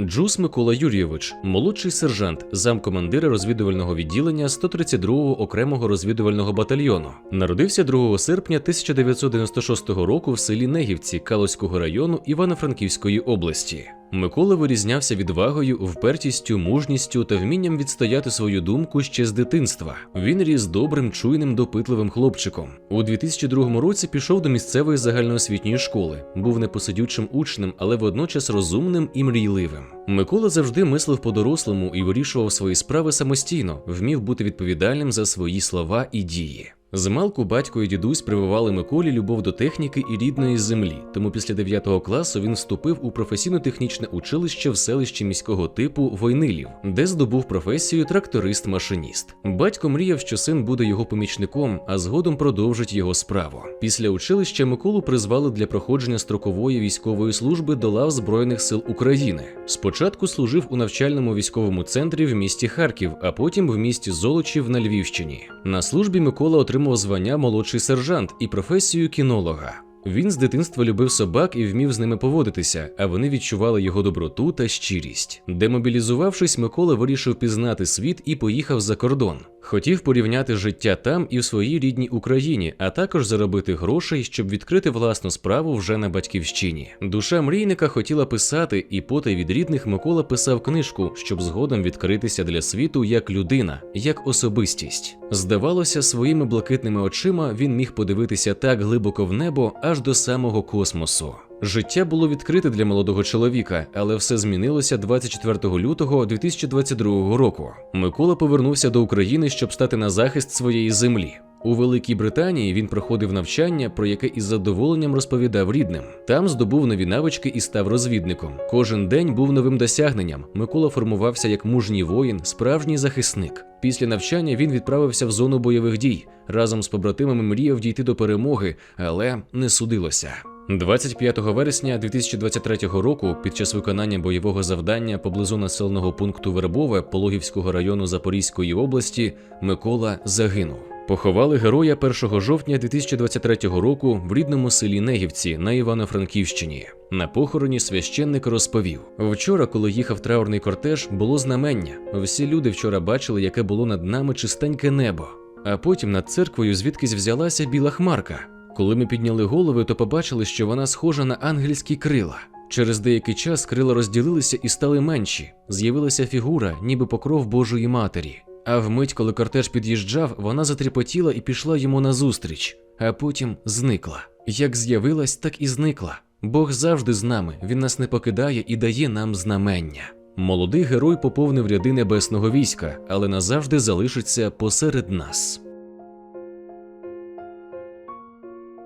Джус Микола Юрійович, молодший сержант, замкомандира розвідувального відділення 132-го окремого розвідувального батальйону. Народився 2 серпня 1996 року в селі Негівці Калоського району Івано-Франківської області. Микола вирізнявся відвагою, впертістю, мужністю та вмінням відстояти свою думку ще з дитинства. Він ріс добрим, чуйним, допитливим хлопчиком. У 2002 році пішов до місцевої загальноосвітньої школи, був непосидючим учнем, але водночас розумним і мрійливим. Микола завжди мислив по-дорослому і вирішував свої справи самостійно, вмів бути відповідальним за свої слова і дії. Змалку батько і дідусь прививали Миколі любов до техніки і рідної землі, тому після 9 класу він вступив у професійно-технічне училище в селищі міського типу Войнилів, де здобув професію тракторист-машиніст. Батько мріяв, що син буде його помічником, а згодом продовжить його справу. Після училища Миколу призвали для проходження строкової військової служби до лав Збройних сил України. Спочатку служив у навчальному військовому центрі в місті Харків, а потім в місті Золочів на Львівщині. На службі Микола отримав звання молодший сержант і професію кінолога. Він з дитинства любив собак і вмів з ними поводитися, а вони відчували його доброту та щирість. Демобілізувавшись, Микола вирішив пізнати світ і поїхав за кордон. Хотів порівняти життя там і в своїй рідній Україні, а також заробити грошей, щоб відкрити власну справу вже на батьківщині. Душа мрійника хотіла писати, і потай від рідних Микола писав книжку, щоб згодом відкритися для світу як людина, як особистість. Здавалося, своїми блакитними очима він міг подивитися так глибоко в небо, аж до самого космосу. Життя було відкрите для молодого чоловіка, але все змінилося 24 лютого 2022 року. Микола повернувся до України, щоб стати на захист своєї землі. У Великій Британії він проходив навчання, про яке із задоволенням розповідав рідним. Там здобув нові навички і став розвідником. Кожен день був новим досягненням. Микола формувався як мужній воїн, справжній захисник. Після навчання він відправився в зону бойових дій. Разом з побратимами мріяв дійти до перемоги, але не судилося. 25 вересня 2023 року, під час виконання бойового завдання поблизу населеного пункту Вербове Пологівського району Запорізької області, Микола загинув. Поховали героя 1 жовтня 2023 року в рідному селі Негівці на Івано-Франківщині. На похороні священник розповів: вчора, коли їхав траурний кортеж, було знамення. Всі люди вчора бачили, яке було над нами чистеньке небо. А потім над церквою звідкись взялася біла хмарка. Коли ми підняли голови, то побачили, що вона схожа на ангельські крила. Через деякий час крила розділилися і стали менші. З'явилася фігура, ніби покров Божої Матері. А вмить, коли кортеж під'їжджав, вона затріпотіла і пішла йому назустріч, а потім зникла. Як з'явилась, так і зникла. Бог завжди з нами, він нас не покидає і дає нам знамення. Молодий герой поповнив ряди небесного війська, але назавжди залишиться посеред нас.